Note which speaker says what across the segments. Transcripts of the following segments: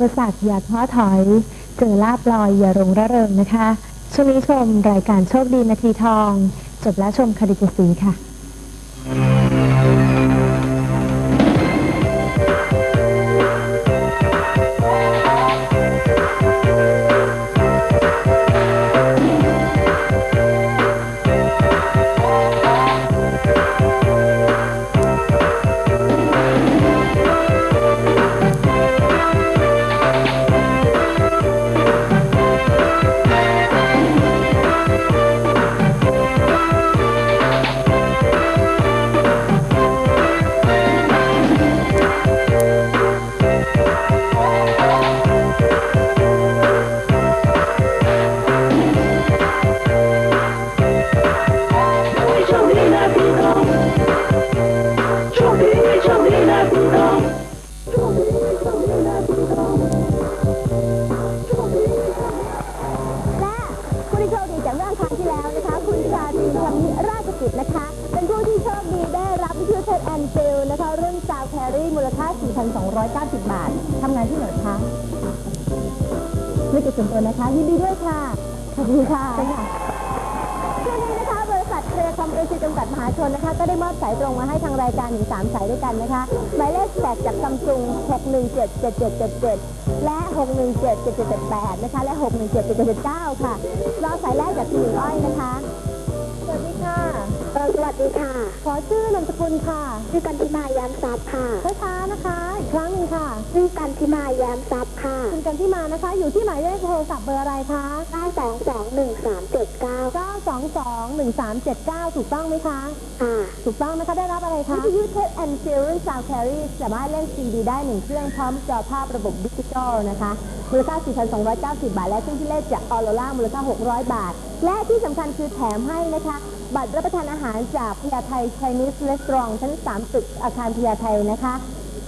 Speaker 1: อุปสรรคอย่าท้อถอย เจอลาบลอยอย่ารงระเริงนะคะ ช่วงนี้ชมรายการโชคดีนาทีทอง จบแล้วชมคดีกสีค่ะ
Speaker 2: แครี่มูลค่า 4,290 บาท ทำงานที่ไหนคะไม่ติดส่วนตัวนะคะ ยินดีด้วยค่ะ ขอบคุณค่ะช่วงนี้นะคะ บริษัทเครือคอมเอเชียจำกัดมหาชนนะคะ ก็ได้มอบสายตรงมาให้ทางรายการถึง3สายด้วยกันนะคะ หมายเลขแจกจากซัมซุง6177777 และ 6177778นะคะ และ 6177779 ค่ะ รอสายแรกจากคุณหญิงอ้อยนะคะส วัสดีค่ะ
Speaker 3: เออสวัสดีค่ะ
Speaker 2: ขอชื่อนามสกุลค่ะ
Speaker 3: ชื่อกันทิมายามทรัพย์ค่ะ
Speaker 2: ช้าๆนะคะอีกครั้งหนึ่งค่ะ
Speaker 3: ชื่อกันทิมายามทรัพย์ค่ะ
Speaker 2: คุณกันที่มานะคะ อยู่ที่หมายเลขโทรศัพท์เบอร์อะไรคะ
Speaker 3: 9221379
Speaker 2: 9221379 ถูกต้องไหมคะ
Speaker 3: ค่ะ
Speaker 2: ถูกต้องนะคะได้รับอะไรคะวิทยุเทปแอนฟิลรุ่นซาวแครีสามารถเล่นซีดีได้หนึ่งเครื่องพร้อมจอภาพระบบดิจิทัลนะคะ มูลค่า 4,290 บาท และเครื่องที่เล่นจากออโรล่ามูลค่า 600 บาท และที่สำคัญคือแถมให้นะคะ บัตรรับประทานอาหารจากพญาไท Chinese Restaurant ชั้น3ตึกอาคารพญาไทนะคะ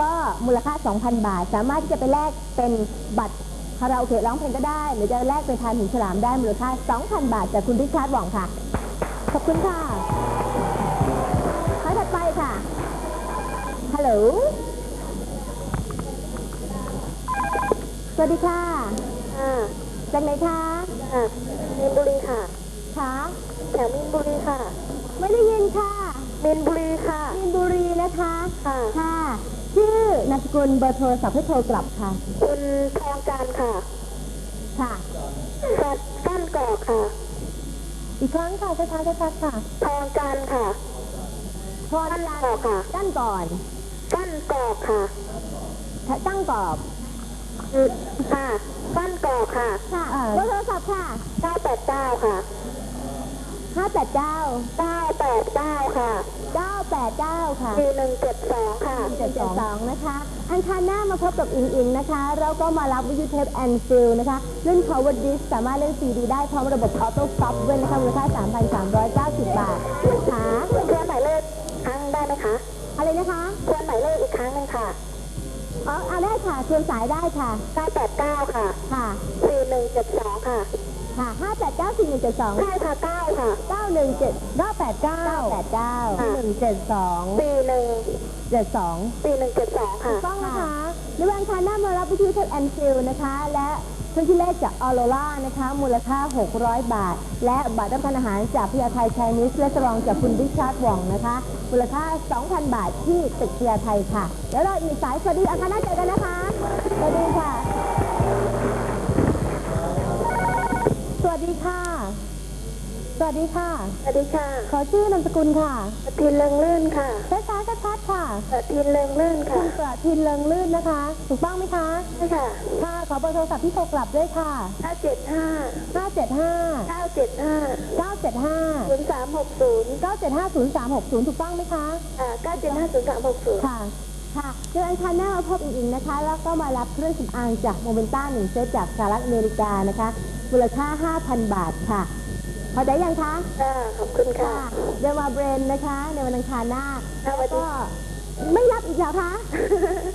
Speaker 2: ก็มูลค่า 2,000 บาท สามารถที่จะไปแลกเป็นบัตรคาราโอเกะร้องเพลงก็ได้ หรือจะแลกเป็นทานหินฉลามได้มูลค่า 2,000 บาท จากคุณริชาร์ดหว่องค่ะ ขอบคุณค่ะสายถัดไปค่ะ ฮัลโหล สวัสดีค่ะ
Speaker 3: ค่ะ
Speaker 2: จากไหนคะ
Speaker 3: ค่ะมีนบุรีค่ะ
Speaker 2: คะ
Speaker 3: แถวมีนบุรีค่ะ
Speaker 2: ไม่ได้ยินค่ะ
Speaker 3: มีนบุรีค่ะ
Speaker 2: มีนบุรีนะคะ
Speaker 3: ค่ะ
Speaker 2: ค่ะชื่อนามสกุลเบอร์โทรศัพท์ให้โทรกลับค่ะ
Speaker 3: คุณทองจันทร์ค่ะ
Speaker 2: ค่ะ
Speaker 3: สัตว์กั้นกอกค่ะ
Speaker 2: อีกครั้งค่ะช้าๆชัดๆค่ะ
Speaker 3: ทองจันทร์ค่ะ
Speaker 2: พร
Speaker 3: กั้น
Speaker 2: ลั
Speaker 3: กอกค่ะ
Speaker 2: ตั้นก่อน
Speaker 3: กั้นกอกค่ะ
Speaker 2: ตั้งกรอบ
Speaker 3: อืมค่ะกั้นกอกค่ะ
Speaker 2: ค่ะเบอร์โทรศัพท์ค่ะ
Speaker 3: 989ค่ะ
Speaker 2: 589
Speaker 3: 989ค่ะ
Speaker 2: 989ค่ะ
Speaker 3: 4172ค่ะ
Speaker 2: 72นะคะ อังคารหน้ามาพบกับอิงอิงนะคะเราก็มารับวิทยุเทปแอนฟิลนะคะ รุ่น cover disc สามารถเล่นซีดีได้พร้อมระบบออโต้สต็อปด้วยนะคะมูลค่า 3,390 บาทนะคะ
Speaker 3: ทวนหมายเลขครั้งได้ไหมคะ
Speaker 2: อะไรนะคะ
Speaker 3: ทวนหมายเลขอีกครั้งหนึ่งค่ะ
Speaker 2: อ๋อเอาได้ค่ะเตรียมสายได้ค่ะ
Speaker 3: 989ค่ะ
Speaker 2: ค่ะ
Speaker 3: 4172ค่ะ
Speaker 2: ค่ะ589 4172
Speaker 3: ใช่ค่ะ9ค่ะ
Speaker 2: 917 989 989 172 72
Speaker 3: 4172ค่ะ
Speaker 2: ต้องนะคะในวันอังคารหน้ามารับวิทยุเทปแอนฟิลนะคะ และเครื่องที่เลขจากออโรล่านะคะ มูลค่า 600 บาท และบัตรรับประทานอาหารจากพยาไทยไชนีสและสรองจากคุณริชาร์ดหว่องนะคะ มูลค่า 2,000 บาทที่ตึกพยาไทยค่ะ แล้วเราอีกสายสวัสดีอังคารหน้าเจอกันนะคะสวัสดีค่ะ สวัสดีค่ะ สวัสดีค่ะ
Speaker 3: สวัสดีค่ะ
Speaker 2: ขอชื่อนามสกุลค่ะ
Speaker 3: ประทินเริงลื่นค่ะ
Speaker 2: ช้าๆชัดๆค่ะ
Speaker 3: ประทินเริงลื่น
Speaker 2: คุ
Speaker 3: ค่ะ
Speaker 2: ณประทินเลิงลื่นนะคะ ถูกต้องไหมคะ
Speaker 3: ใช่ค่ะ
Speaker 2: ค่ะ ขอเบอร์โทรศัพท์ที่โทรกลับด้วยค่ะ
Speaker 3: 975
Speaker 2: 575
Speaker 3: 975
Speaker 2: 975
Speaker 3: 0360
Speaker 2: 975 0360 ถูกต้องไหมคะ
Speaker 3: อ่า975 0360
Speaker 2: ค่ะค่ะเดือนอังคารหน้ามาพบอิงอิงนะคะ แล้วก็มารับเครื่องสำอางจากโมเมนต้าหนึ่งเซตจากสหรัฐอเมริกานะคะ มูลค่า 5,000 บาทค่ะ พอได้ยังคะ
Speaker 3: ค่ะขอบคุณค่ะ
Speaker 2: เดวมาเบรนนะคะ ในวันอังคารหน้า
Speaker 3: ค่ะสวั
Speaker 2: แล้ว
Speaker 3: สดี
Speaker 2: ก็ไม่รับอีกแล้วคะ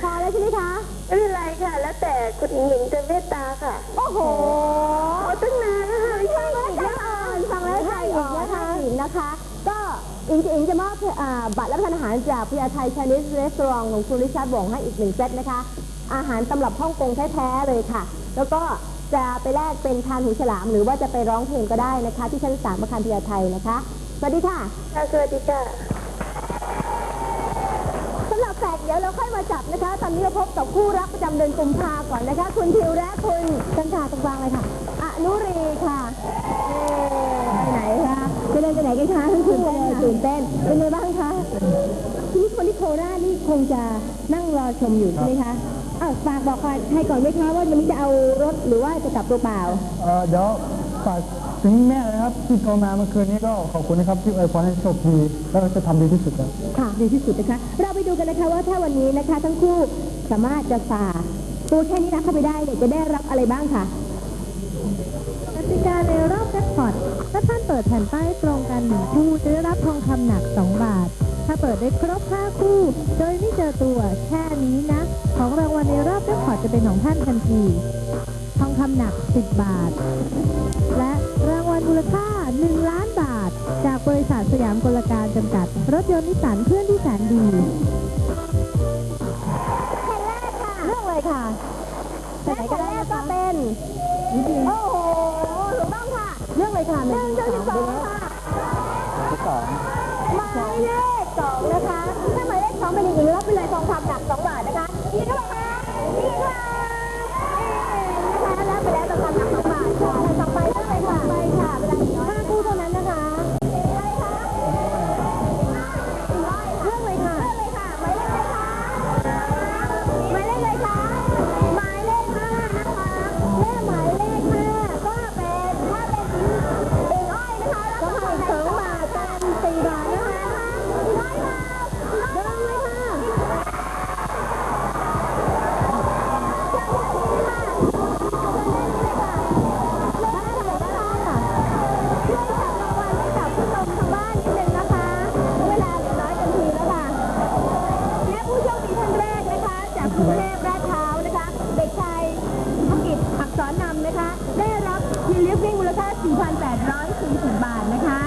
Speaker 2: พอแล้วใช่ไหมคะ
Speaker 3: ไม่เป็นไรค่ะ แล้วแต่คุณหญิงจะเมตตาค่ะ
Speaker 2: โอ้โห
Speaker 3: เอาตั้งนานแล้วค่ะ
Speaker 2: ไม่ใช่อีกนะคะฟังแล้วใช่อีกนะคะอีกนะคะ ก็อิงจะอิงจะมอบอ่าบัตรรับประทานอาหารจากพยาไทยชานิสเรสตอรองของคุณริชาร์ดบงให้อีกหนึ่งเซตนะคะ อาหารตำรับฮ่องกงแท้ๆเลยค่ะ แล้วก็ จะไปแลกเป็นทานหูฉลาม หรือว่าจะไปร้องเพลงก็ได้นะคะ ที่ชั้นสามอาคารพิยาไทยนะคะ สวัสดีค่ะ
Speaker 3: ค่ะสวัสดีค่ะ
Speaker 2: สำหรับแฝดเดี๋ยวเราค่อยมาจับนะคะ ตอนนี้เราพบกับคู่รักประจำเดือนกุมภาก่อนนะคะ คุณทิวและคุณกัญชาตรงกลางเลยค่ะอนุรีค่ะเอ่อไปไหนคะจะเดินไปไหนกันคะทั้งคู่เลยตื่นเต้นเป็นไงบ้างคะชีวิตคนที่โคราชนี่คงจะนั่งรอชมอยู่ใช่ไหมคะ อ้าวฝากบอกใครก่อนไหมคะว่าวันนี้จะเอารถหรือว่าจะกลับตัวเปล่า
Speaker 4: เอ่อเดี๋ยวฝากถึงแม่เลยครับที่โทรมาเมื่อคืนนี้ก็ขอบคุณนะครับที่อวยพรให้โชคดีแล้วก็จะทำดีที่สุดครับ
Speaker 2: ค่ะดีที่สุดนะคะ เราไปดูกันนะคะว่าถ้าวันนี้นะคะ ทั้งคู่สามารถจะฝ่าตัวแค่นี้นะเข้าไปได้เนี่ยจะได้รับอะไรบ้างค่ะ
Speaker 1: กติกาในรอบแจ็คพอตถ้าท่านเปิดแผ่นป้ายตรงกันหนึ่งคู่จะได้รับทองคำหนัก 2 บาท ถ้าเปิดได้ครบ 5 คู่ โดยไม่เจอตัวแค่นี้นะ ของรางวัลในรอบแจ็คพอตจะเป็นของท่านทันที ทองคำหนัก 10 บาท และรางวัลมูลค่า 1 ล้านบาท จากบริษัทสยามกลการจำกัด รถยนต์นิสสันเพื่อนที่แสนดี
Speaker 2: แผ่นแรกค่ะเรื่องเลยค่ะแผ่นแรกก็เป็น โอ้โหถูกต้องค่ะ เรื่องเลยค่ะหนึ่งถึงสองค่ะ
Speaker 4: สอง
Speaker 2: หมายเลข สองนะคะ ทีลิฟต์วิ่งมูลค่า 4,840 บาทนะคะ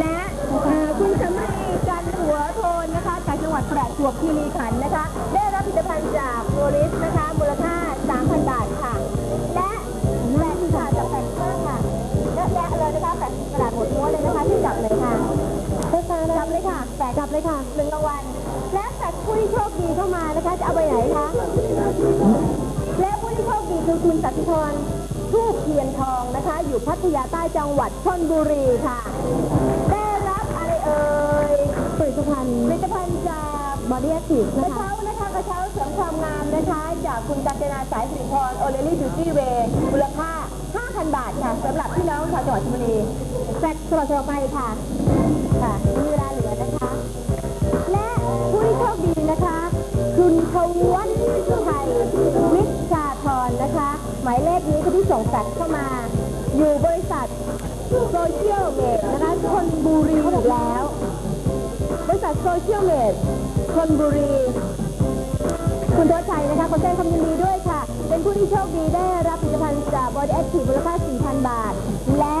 Speaker 2: และเอ่อคุณสำลีกันหัวโทนนะคะ จากจังหวัดประจวบคีรีขันธ์นะคะ ได้รับผลิตภัณฑ์จากโรลิสนะคะ มูลค่า 3,000 บาทค่ะ และแฟนค่ะจากแฟนเซอร์ค่ะและและเลยนะคะแฟนกระดาษหมดม้วนเลยนะคะที่จับเลยค่ะจับเลยค่ะแฝกจับเลยค่ะหนึ่งรางวัลและแฝกผู้ที่โชคดีเข้ามานะคะจะเอาไปไหนคะและผู้ที่โชคดีคือคุณสัติธร ทูบเทียนทองนะคะ อยู่พัทยาใต้จังหวัดชนบุรีค่ะ ได้รับอะไรเอ่ยผลิตภัณฑ์ผลิตภัณฑ์จากบอดี้แอคทีฟนะคะกระเช้านะคะกระเช้าเสริมความงามนะคะ จากคุณกัญจนาสายสิริพรโอเลลี่บิวตี้เวย์มูลค่า 5,000 บาทค่ะสำหรับพี่น้องชาวจังหวัดชลบุรี แฟกตรวจสอบไปค่ะ ค่ะ หมายเลขนี้คือที่ส่งแฟกซ์เข้ามา อยู่บริษัทโซเชียลเมดนะคะชนบุรีอีกแล้ว บริษัทโซเชียลเมดชนบุรี คุณทศชัยนะคะขอแสดงความยินดีด้วยค่ะ เป็นผู้ที่โชคดีได้รับผลิตภัณฑ์จากบอดี้แอคทีฟมูลค่า 4,000 บาท และ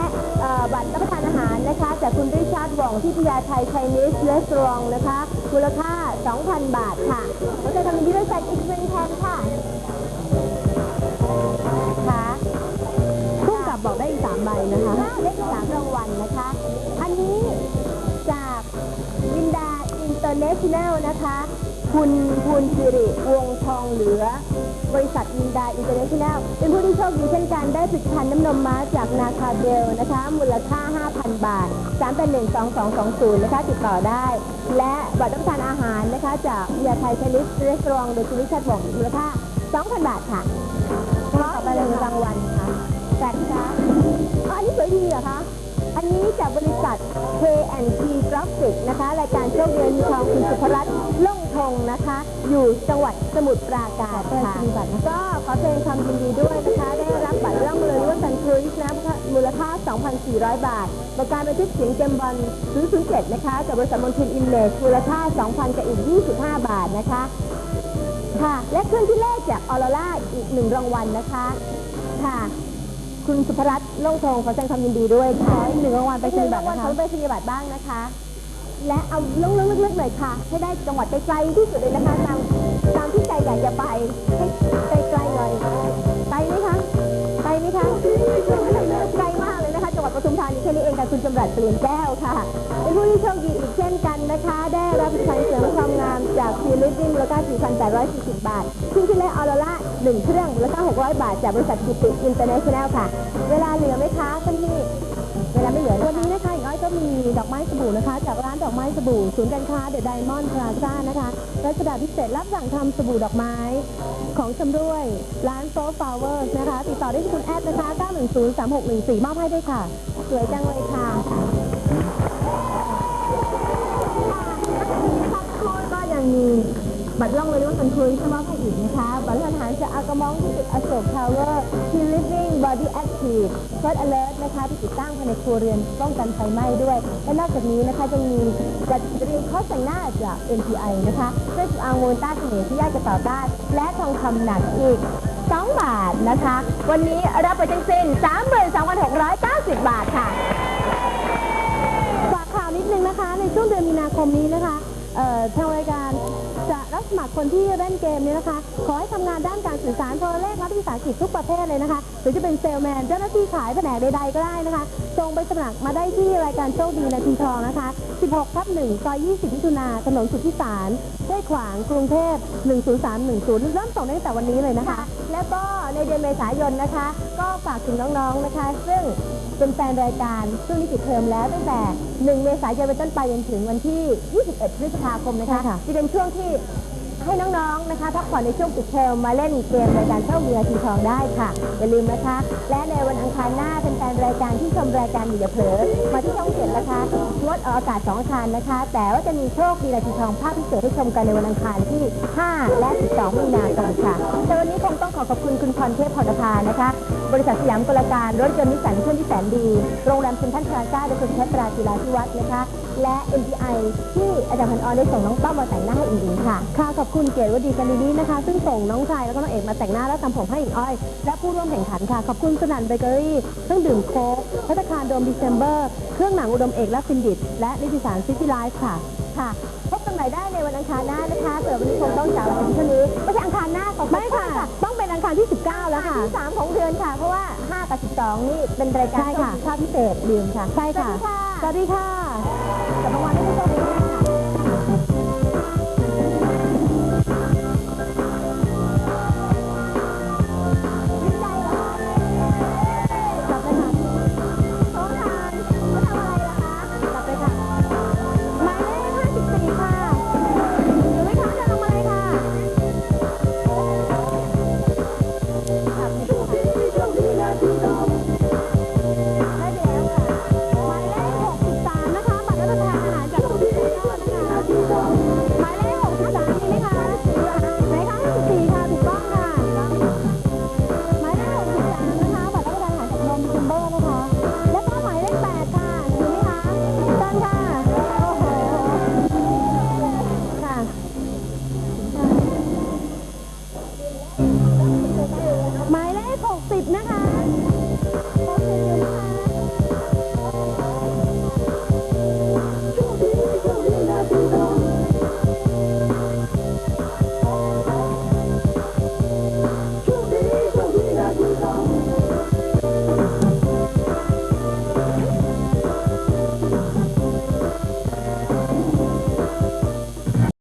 Speaker 2: บัตรรับประทานอาหารนะคะจากคุณริชาร์ดหว่องที่พยาไทยไชนีสเรสตรองนะคะมูลค่า 2,000 บาทค่ะขอแสดงความยินดีด้วยแฟนอีกหนึ่งแทนค่ะ นะคะได้อีกสามรางวัลนะคะ อันนี้จากวินดาอินเตอร์เนชั่นแนลนะคะ คุณภูลสิริวงทองเหลือ บริษัทวินดาอินเตอร์เนชั่นแนลเป็นผู้ที่โชคดีเช่นกันได้ผลิตภัณฑ์น้ำนมม้าจากนาคาเบลนะคะ มูลค่า 5,000 บาท3เป็น12220 นะคะติดต่อได้ และบัตรรับประทานอาหารนะคะ จากยาไทยชนิดรีสอร์ทโดยคุณวิชัดบอกมูลค่า 2,000 บาทค่ะต่อไปเลยรางวัลค่ะแปดค่ะ นนี้สวยดีเหรอคะ อันนี้จากบริษัท K&T Graphic นะคะ รายการโชคดีมีทองคุณสุภรัตน์ล่องทงนะคะ อยู่จังหวัดสมุทรปราการค่ะก็ขอแสดงความยินดีด้วยนะคะ ได้รับบัตรร่องเรือรุ่นซันครูซนะมูลค่า 2,400 บาทประการบันทึกเสียงเจมบอล007 นะคะจากบริษัทมนทินอินเลสมูลค่า 2,000กับอีก 25 บาทนะคะค่ะ และเครื่องที่เลขจากออโรราอีกหนึ่งรางวัลนะคะ ค่ะ คุณสุภรัตน์ ล่งทองขอแสดงความยินดีด้วยค่ะอีกหนึ่งรางวัลไปสนียบัตรนะคะไปสนียบัตรบ้างนะคะ และเอาเรื่องลึกๆหน่อยค่ะ ให้ได้จังหวัดไกลๆที่สุดเลยนะคะ ตามตามที่ใจอยากจะไปให้ไกลๆหน่อยไกลไหมคะไกลไหมคะไกลมากเลยนะคะจังหวัดปทุมธานีแค่นี้เองค่ะคุณจำรัดเปลี่ยนแก้วค่ะเป็นผู้ที่โชคดีอีกเช่นกันนะคะ ได้รับผลิตภัณฑ์เสริมความงามจากฟิลิปปินส์มูลค่า4,840 บาทซึ่งที่เลขออโรล่า 1 เครื่องมูลค่า 600 บาท จากบริษัทกิติอินเตอร์เนชั่นแนลค่ะ เวลาเหลือไหมคะท่านพี่เวลาไม่เหลือ
Speaker 1: วันนี้นะคะอีกอ้อยก็มีดอกไม้สบู่นะคะ จากร้านดอกไม้สบู่ศูนย์การค้าเดอะไดมอนด์พลาซ่านะคะรัชดาพิเศษรับสั่งทำสบู่ดอกไม้ ของชำร่วย ร้านโซฟาวเวอร์นะคะ ติดต่อได้ที่คุณแอดนะคะ9103614มอบให้ด้วยค่ะ
Speaker 2: สวยจังเลยค่ะก็ยังมี บัตรล่องเลยว่าคนคุยที่มอบให้อีกนะคะ บัตรทหารจากอากมองที่ตึกอโศกทาวเวอร์ที่ Living Body Active First Alert นะคะที่ติดตั้งภายในครัวเรือนป้องกันไฟไหม้ด้วย และนอกจากนี้นะคะยังมีจัดเรียนคอร์สแต่งหน้าจาก MPI นะคะเครื่องสำอางมูลต้าเสน่ห์ที่ยากจะต่อต้านและทองคำหนักอีก 2 บาทนะคะ วันนี้รับไปทั้งสิ้น32,690 บาทค่ะ
Speaker 1: ฝากข่าวนิดนึงนะคะในช่วงเดือนมีนาคมนี้นะคะทางรายการ รับสมัครคนที่เล่นเกมนี้นะคะ ขอให้ทำงานด้านการสื่อสารโทรเลขรัฐวิสาหกิจทุกประเภทเลยนะคะหรือจะเป็นเซลแมนเจ้าหน้าที่ขายแผนกใดๆก็ได้นะคะส่งไปสมัครมาได้ที่รายการโชคดีนาทีทองนะคะ 16ทับ1ซอย 20มิถุนาถนนสุทธิสารห้ขวางกรุงเทพ 10310 เริ่มส่งตั้งแต่วันนี้เลยนะคะ
Speaker 2: แล้วก็ในเดือนเมษายนนะคะ ก็ฝากถึงน้องๆนะคะ ซึ่ง เป็นแฟนรายการช่วงนี้ปิดเทอมแล้วตั้งแต่ 1 เมษายนเป็นต้นไปจนถึงวันที่ 21 พฤษภาคมนะคะ
Speaker 1: ใช่ค่ะ
Speaker 2: จะเป็นช่วงที่ ให้น้องๆนะคะพักผ่อนในช่วงปิดเทอมมาเล่นเกมรายการเช่าเรือทีทองได้ค่ะ อย่าลืมนะคะ และในวันอังคารหน้าเป็นแฟนรายการที่ชมรายการอย่าเผลอมาที่ช่องเจ็ดนะคะงดออกอากาศสองอังคารนะคะ แต่ว่าจะมีโชคดีนาทีทองภาพพิเศษให้ชมกันในวันอังคารที่ 5 และ 12 มีนาคมค่ะแต่วันนี้คงต้องขอขอบคุณคุณพรเทพพรณภานะคะ บริษัทสยามกลการรถยนต์นิสสันเครื่องที่แสนดี โรงแรมเซ็นทรัลพลาซ่าโดยคุณแพทปราศิลาธิวัฒน์นะคะ และ MPI ที่อาจารย์พันออนได้ส่งน้องต้อมมาแต่งหน้าให้อิงอิงค่ะ
Speaker 1: ค่ะขอบคุณเกดวดีกันดีนี้นะคะ ซึ่งส่งน้องชายแล้วก็น้องเอกมาแต่งหน้าและทำผมให้หญิงอ้อย และผู้ร่วมแข่งขันค่ะ ขอบคุณสนั่นเบเกอรี่เครื่องดื่มโค้กพัตตาคารโดมดิเซมเบอร์ เครื่องหนังอุดมเอกและฟินดิตและนิติสารซิตี้ไลฟ์ค่ะ
Speaker 2: ค่ะ พบกันใหม่ได้ในวันอังคารหน้านะคะสำหรับวันนี้คงต้องจากลาไปเท่านี้ไม่ใช่อังคารหน้าขอ
Speaker 1: ไม่ค่ะ ต้องเป็นอังคารที่ 19 แล้วค่ะ
Speaker 2: ที่สามของเดือนค่ะ เพราะว่า5กับ12นี่เป็นรายการ
Speaker 1: ใช่ค่ะ
Speaker 2: ภาพพิเศษลืมค่ะ
Speaker 1: ใช่ค่ะ
Speaker 2: สวัสดีค่ะ